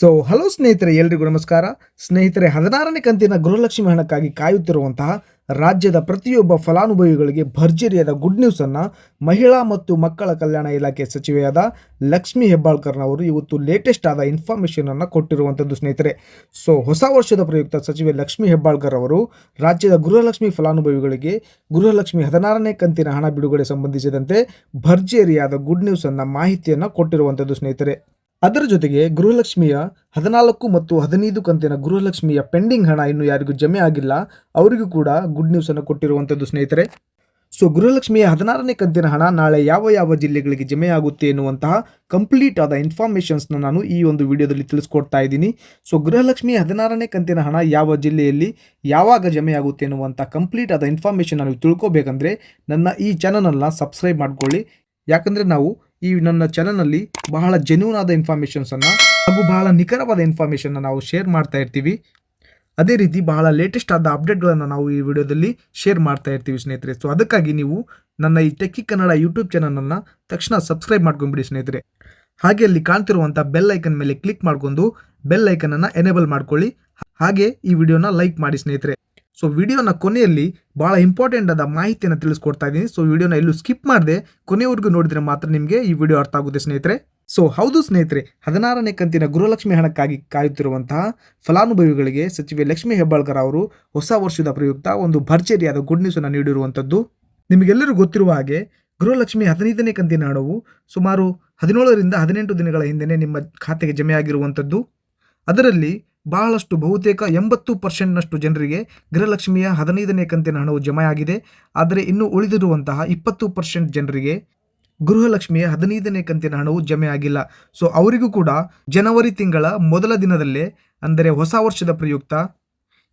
So hello ಸ್ನೇಹಿತರೆ, ಎಲ್ರಿಗೂ ನಮಸ್ಕಾರ. ಸ್ನೇಹಿತರೆ, ಹದಿನಾರನೇ ಕಂತಿನ ಗೃಹಲಕ್ಷ್ಮಿ ಹಣಕ್ಕಾಗಿ ಕಾಯುತ್ತಿರುವಂತಹ ರಾಜ್ಯದ ಪ್ರತಿಯೊಬ್ಬ ಫಲಾನುಭವಿಗಳಿಗೆ ಭರ್ಜರಿಯಾದ ಗುಡ್ ನ್ಯೂಸ್ ಅನ್ನ ಮಹಿಳಾ ಮತ್ತು ಮಕ್ಕಳ ಕಲ್ಯಾಣ ಇಲಾಖೆ ಸಚಿವೆಯಾದ ಲಕ್ಷ್ಮಿ ಹೆಬ್ಬಾಳ್ಕರ್ನವರು ಇವತ್ತು ಲೇಟೆಸ್ಟ್ ಆದ ಇನ್ಫಾರ್ಮೇಶನ್ ಅನ್ನ ಕೊಟ್ಟಿರುವಂತದ್ದು ಸ್ನೇಹಿತರೆ. ಸೊ ಹೊಸ ವರ್ಷದ ಪ್ರಯುಕ್ತ ಸಚಿವೆ ಲಕ್ಷ್ಮಿ ಹೆಬ್ಬಾಳ್ಕರ್ ಅವರು ರಾಜ್ಯದ ಗೃಹಲಕ್ಷ್ಮಿ ಫಲಾನುಭವಿಗಳಿಗೆ ಗೃಹಲಕ್ಷ್ಮಿ ಹದಿನಾರನೇ ಕಂತಿನ ಹಣ ಬಿಡುಗಡೆ ಸಂಬಂಧಿಸಿದಂತೆ ಭರ್ಜರಿಯಾದ ಗುಡ್ ನ್ಯೂಸ್ ಅನ್ನ ಮಾಹಿತಿಯನ್ನ ಕೊಟ್ಟಿರುವಂತದ್ದು ಸ್ನೇಹಿತರೆ. ಅದರ ಜೊತೆಗೆ ಗೃಹಲಕ್ಷ್ಮಿಯ ಹದಿನಾಲ್ಕು ಮತ್ತು ಹದಿನೈದು ಕಂತಿನ ಗೃಹಲಕ್ಷ್ಮಿಯ ಪೆಂಡಿಂಗ್ ಹಣ ಇನ್ನು ಯಾರಿಗೂ ಜಮೆ ಆಗಿಲ್ಲ, ಅವರಿಗೂ ಕೂಡ ಗುಡ್ ನ್ಯೂಸ್ ಅನ್ನು ಕೊಟ್ಟಿರುವಂಥದ್ದು ಸ್ನೇಹಿತರೆ. ಸೊ ಗೃಹಲಕ್ಷ್ಮಿಯ ಹದಿನಾರನೇ ಕಂತಿನ ಹಣ ನಾಳೆ ಯಾವ ಯಾವ ಜಿಲ್ಲೆಗಳಿಗೆ ಜಮೆ ಆಗುತ್ತೆ ಎನ್ನುವಂತಹ ಕಂಪ್ಲೀಟ್ ಆದ ಇನ್ಫಾರ್ಮೇಷನ್ಸ್ನ ನಾನು ಈ ಒಂದು ವಿಡಿಯೋದಲ್ಲಿ ತಿಳಿಸ್ಕೊಡ್ತಾ ಇದ್ದೀನಿ. ಸೊ ಗೃಹಲಕ್ಷ್ಮಿಯ ಹದಿನಾರನೇ ಕಂತಿನ ಹಣ ಯಾವ ಜಿಲ್ಲೆಯಲ್ಲಿ ಯಾವಾಗ ಜಮೆ ಆಗುತ್ತೆ ಎನ್ನುವಂಥ ಕಂಪ್ಲೀಟ್ ಆದ ಇನ್ಫಾರ್ಮೇಷನ್ ನಾನು ತಿಳ್ಕೊಬೇಕಂದ್ರೆ ನನ್ನ ಈ ಚಾನಲನ್ನು ಸಬ್ಸ್ಕ್ರೈಬ್ ಮಾಡ್ಕೊಳ್ಳಿ. ಯಾಕಂದರೆ ನಾವು ಈ ನನ್ನ ಚಾನಲ್ನಲ್ಲಿ ಬಹಳ ಜೆನ್ಯೂನ್ ಆದ ಇನ್ಫಾರ್ಮೇಷನ್ಸನ್ನು ಹಾಗೂ ಬಹಳ ನಿಖರವಾದ ಇನ್ಫಾರ್ಮೇಷನ್ನ ನಾವು ಶೇರ್ ಮಾಡ್ತಾ ಇರ್ತೀವಿ. ಅದೇ ರೀತಿ ಬಹಳ ಲೇಟೆಸ್ಟ್ ಆದ ಅಪ್ಡೇಟ್ಗಳನ್ನು ನಾವು ಈ ವಿಡಿಯೋದಲ್ಲಿ ಶೇರ್ ಮಾಡ್ತಾ ಇರ್ತೀವಿ ಸ್ನೇಹಿತರೆ. ಸೊ ಅದಕ್ಕಾಗಿ ನೀವು ನನ್ನ ಈ ಟೆಕ್ಕಿ ಕನ್ನಡ ಯೂಟ್ಯೂಬ್ ಚಾನಲನ್ನು ತಕ್ಷಣ ಸಬ್ಸ್ಕ್ರೈಬ್ ಮಾಡ್ಕೊಂಡ್ಬಿಡಿ ಸ್ನೇಹಿತರೆ. ಹಾಗೆ ಅಲ್ಲಿ ಕಾಣ್ತಿರುವಂಥ ಬೆಲ್ ಐಕನ್ ಮೇಲೆ ಕ್ಲಿಕ್ ಮಾಡ್ಕೊಂಡು ಬೆಲ್ ಐಕನನ್ನು ಎನೇಬಲ್ ಮಾಡ್ಕೊಳ್ಳಿ. ಹಾಗೆ ಈ ವಿಡಿಯೋನ ಲೈಕ್ ಮಾಡಿ ಸ್ನೇಹಿತರೆ. ಸೊ ವಿಡಿಯೋನ ಕೊನೆಯಲ್ಲಿ ಬಹಳ ಇಂಪಾರ್ಟೆಂಟ್ ಆದ ಮಾಹಿತಿಯನ್ನು ತಿಳಿಸ್ಕೊಡ್ತಾ ಇದ್ದೀನಿ. ಸೊ ವಿಡಿಯೋನ ಎಲ್ಲೂ ಸ್ಕಿಪ್ ಮಾಡದೆ. ಕೊನೆವರೆಗೂ ನೋಡಿದರೆ ಮಾತ್ರ ನಿಮಗೆ ಈ ವಿಡಿಯೋ ಅರ್ಥ ಆಗುತ್ತೆ ಸ್ನೇಹಿತರೆ. ಸೊ ಹೌದು ಸ್ನೇಹಿತರೆ, ಹದಿನಾರನೇ ಕಂತಿನ ಗೃಹಲಕ್ಷ್ಮಿ ಹಣಕ್ಕಾಗಿ ಕಾಯುತ್ತಿರುವಂತಹ ಫಲಾನುಭವಿಗಳಿಗೆ ಸಚಿವೆ ಲಕ್ಷ್ಮಿ ಹೆಬ್ಬಾಳ್ಕರ್ ಅವರು ಹೊಸ ವರ್ಷದ ಪ್ರಯುಕ್ತ ಒಂದು ಭರ್ಜರಿಯಾದ ಗುಡ್ ನ್ಯೂಸ್ ಅನ್ನು ನೀಡಿರುವಂಥದ್ದು. ನಿಮಗೆಲ್ಲರೂ ಗೊತ್ತಿರುವ ಹಾಗೆ ಗೃಹಲಕ್ಷ್ಮಿ ಹದಿನೈದನೇ ಕಂತಿನ ಹಣವು ಸುಮಾರು ಹದಿನೇಳರಿಂದ ಹದಿನೆಂಟು ದಿನಗಳ ಹಿಂದೆಯೇ ನಿಮ್ಮ ಖಾತೆಗೆ ಜಮೆಯಾಗಿರುವಂಥದ್ದು. ಅದರಲ್ಲಿ ಬಹಳಷ್ಟು ಬಹುತೇಕ ಎಂಬತ್ತು ಪರ್ಸೆಂಟ್ನಷ್ಟು ಜನರಿಗೆ ಗೃಹಲಕ್ಷ್ಮಿಯ ಹದಿನೈದನೇ ಕಂತಿನ ಹಣವು ಜಮೆಯಾಗಿದೆ. ಆದರೆ ಇನ್ನು ಉಳಿದಿರುವಂತಹ ಇಪ್ಪತ್ತು ಪರ್ಸೆಂಟ್ ಜನರಿಗೆ ಗೃಹಲಕ್ಷ್ಮಿಯ ಹದಿನೈದನೇ ಕಂತಿನ ಹಣವು ಜಮೆಯಾಗಿಲ್ಲ. ಸೊ, ಅವರಿಗೂ ಕೂಡ ಜನವರಿ ತಿಂಗಳ ಮೊದಲ ದಿನದಲ್ಲೇ, ಅಂದರೆ ಹೊಸ ವರ್ಷದ ಪ್ರಯುಕ್ತ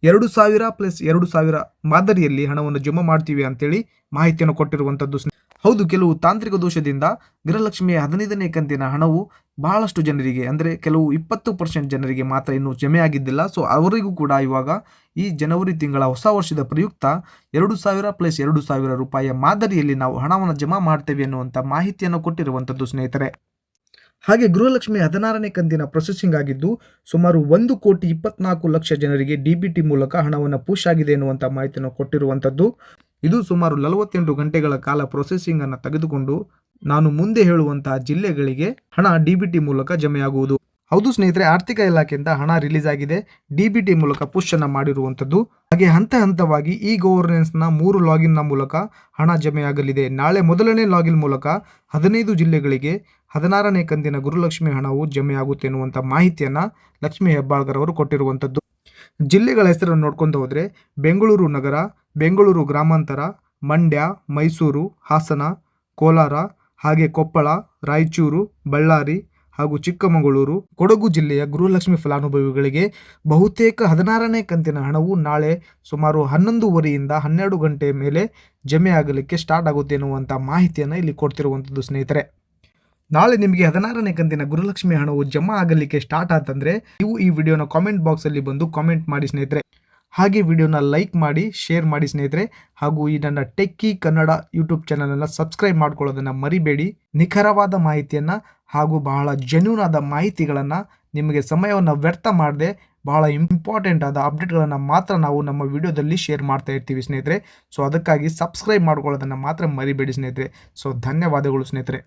ಎರಡು ಸಾವಿರ ಪ್ಲಸ್ ಎರಡು ಸಾವಿರ ಮಾದರಿಯಲ್ಲಿ ಹಣವನ್ನು ಜಮಾ ಮಾಡ್ತೀವಿ ಅಂತೇಳಿ ಮಾಹಿತಿಯನ್ನು ಕೊಟ್ಟಿರುವಂಥದ್ದು. ಹೌದು, ಕೆಲವು ತಾಂತ್ರಿಕ ದೋಷದಿಂದ ಗೃಹಲಕ್ಷ್ಮಿಯ ಹದಿನೈದನೇ ಕಂತಿನ ಹಣವು ಬಹಳಷ್ಟು ಜನರಿಗೆ, ಅಂದರೆ ಕೆಲವು ಇಪ್ಪತ್ತು ಪರ್ಸೆಂಟ್ ಜನರಿಗೆ ಮಾತ್ರ ಇನ್ನೂ ಜಮೆ ಆಗಿದ್ದಿಲ್ಲ ಸೊ ಅವರಿಗೂ ಕೂಡ ಇವಾಗ ಈ ಜನವರಿ ತಿಂಗಳ ಹೊಸ ವರ್ಷದ ಪ್ರಯುಕ್ತ ಎರಡು ಸಾವಿರ ಪ್ಲಸ್ ಎರಡು ಸಾವಿರ ರೂಪಾಯಿಯ ಮಾದರಿಯಲ್ಲಿ ನಾವು ಹಣವನ್ನು ಜಮಾ ಮಾಡ್ತೇವೆ ಅನ್ನುವಂಥ ಮಾಹಿತಿಯನ್ನು ಕೊಟ್ಟಿರುವಂಥದ್ದು ಸ್ನೇಹಿತರೆ. ಹಾಗೆ ಗೃಹಲಕ್ಷ್ಮಿ ಹದಿನಾರನೇ ಕಂದಿನ ಪ್ರೊಸೆಸಿಂಗ್ ಆಗಿದ್ದು, ಸುಮಾರು ಒಂದು ಕೋಟಿ ಇಪ್ಪತ್ನಾಲ್ಕು ಲಕ್ಷ ಜನರಿಗೆ ಡಿ ಬಿ ಟಿ ಮೂಲಕ ಹಣವನ್ನು ಪುಷ್ ಆಗಿದೆ ಎನ್ನುವಂಥ ಮಾಹಿತಿಯನ್ನು ಕೊಟ್ಟಿರುವಂಥದ್ದು. ಇದು ಸುಮಾರು ನಲವತ್ತೆಂಟು ಗಂಟೆಗಳ ಕಾಲ ಪ್ರೊಸೆಸಿಂಗನ್ನು ತೆಗೆದುಕೊಂಡು ನಾನು ಮುಂದೆ ಹೇಳುವಂತಹ ಜಿಲ್ಲೆಗಳಿಗೆ ಹಣ ಡಿಬಿಟಿ ಮೂಲಕ ಜಮೆಯಾಗುವುದು. ಹೌದು ಸ್ನೇಹಿತರೆ, ಆರ್ಥಿಕ ಇಲಾಖೆಯಿಂದ ಹಣ ರಿಲೀಸ್ ಆಗಿದೆ ಡಿಬಿಟಿ ಮೂಲಕ ಪುಷ್ ಅನ್ನ ಮಾಡಿರುವಂಥದ್ದು. ಹಾಗೆ ಹಂತ ಹಂತವಾಗಿ ಈ ನ ಮೂರು ಲಾಗಿನ್ನ ಮೂಲಕ ಹಣ ಜಮೆಯಾಗಲಿದೆ. ನಾಳೆ ಮೊದಲನೇ ಲಾಗಿನ್ ಮೂಲಕ ಹದಿನೈದು ಜಿಲ್ಲೆಗಳಿಗೆ ಹದಿನಾರನೇ ಕಂದಿನ ಗುರುಲಕ್ಷ್ಮಿ ಹಣವು ಜಮೆಯಾಗುತ್ತೆ ಎನ್ನುವಂಥ ಮಾಹಿತಿಯನ್ನ ಲಕ್ಷ್ಮಿ ಹೆಬ್ಬಾಳ್ಕರ್ ಅವರು ಕೊಟ್ಟಿರುವಂಥದ್ದು. ಜಿಲ್ಲೆಗಳ ಹೆಸರನ್ನು ನೋಡ್ಕೊಂಡು ಹೋದರೆ ಬೆಂಗಳೂರು ನಗರ, ಬೆಂಗಳೂರು ಗ್ರಾಮಾಂತರ, ಮಂಡ್ಯ, ಮೈಸೂರು, ಹಾಸನ, ಕೋಲಾರ ಹಾಗೆ ಕೊಪ್ಪಳ, ರಾಯಚೂರು, ಬಳ್ಳಾರಿ ಹಾಗೂ ಚಿಕ್ಕಮಗಳೂರು, ಕೊಡಗು ಜಿಲ್ಲೆಯ ಗೃಹಲಕ್ಷ್ಮಿ ಫಲಾನುಭವಿಗಳಿಗೆ ಬಹುತೇಕ ಹದಿನಾರನೇ ಕಂತಿನ ಹಣವು ನಾಳೆ ಸುಮಾರು ಹನ್ನೊಂದುವರೆಯಿಂದ ಹನ್ನೆರಡು ಗಂಟೆ ಮೇಲೆ ಜಮೆ ಆಗಲಿಕ್ಕೆ ಸ್ಟಾರ್ಟ್ ಆಗುತ್ತೆ ಎನ್ನುವಂಥ ಮಾಹಿತಿಯನ್ನು ಇಲ್ಲಿ ಕೊಡ್ತಿರುವಂಥದ್ದು ಸ್ನೇಹಿತರೆ. ನಾಳೆ ನಿಮಗೆ ಹದಿನಾರನೇ ಕಂತಿನ ಗೃಹಲಕ್ಷ್ಮಿ ಹಣವು ಜಮಾ ಆಗಲಿಕ್ಕೆ ಸ್ಟಾರ್ಟ್ ಆತಂದ್ರೆ ನೀವು ಈ ವಿಡಿಯೋನ ಕಾಮೆಂಟ್ ಬಾಕ್ಸಲ್ಲಿ ಬಂದು ಕಾಮೆಂಟ್ ಮಾಡಿ ಸ್ನೇಹಿತರೆ. ಹಾಗೆ ವಿಡಿಯೋನ ಲೈಕ್ ಮಾಡಿ, ಶೇರ್ ಮಾಡಿ ಸ್ನೇಹಿತರೆ. ಹಾಗೂ ಈ ನನ್ನ ಟೆಕ್ಕಿ ಕನ್ನಡ ಯೂಟ್ಯೂಬ್ ಚಾನಲನ್ನು ಸಬ್ಸ್ಕ್ರೈಬ್ ಮಾಡ್ಕೊಳ್ಳೋದನ್ನು ಮರಿಬೇಡಿ. ನಿಖರವಾದ ಮಾಹಿತಿಯನ್ನು ಹಾಗೂ ಬಹಳ ಜೆನ್ಯೂನ್ ಆದ ಮಾಹಿತಿಗಳನ್ನು ನಿಮಗೆ ಸಮಯವನ್ನು ವ್ಯರ್ಥ ಮಾಡದೆ, ಬಹಳ ಇಂಪಾರ್ಟೆಂಟ್ ಆದ ಅಪ್ಡೇಟ್ಗಳನ್ನು ಮಾತ್ರ ನಾವು ನಮ್ಮ ವಿಡಿಯೋದಲ್ಲಿ ಶೇರ್ ಮಾಡ್ತಾ ಇರ್ತೀವಿ ಸ್ನೇಹಿತರೆ. ಸೊ, ಅದಕ್ಕಾಗಿ ಸಬ್ಸ್ಕ್ರೈಬ್ ಮಾಡ್ಕೊಳ್ಳೋದನ್ನು ಮಾತ್ರ ಮರಿಬೇಡಿ ಸ್ನೇಹಿತರೆ. ಸೊ, ಧನ್ಯವಾದಗಳು ಸ್ನೇಹಿತರೆ.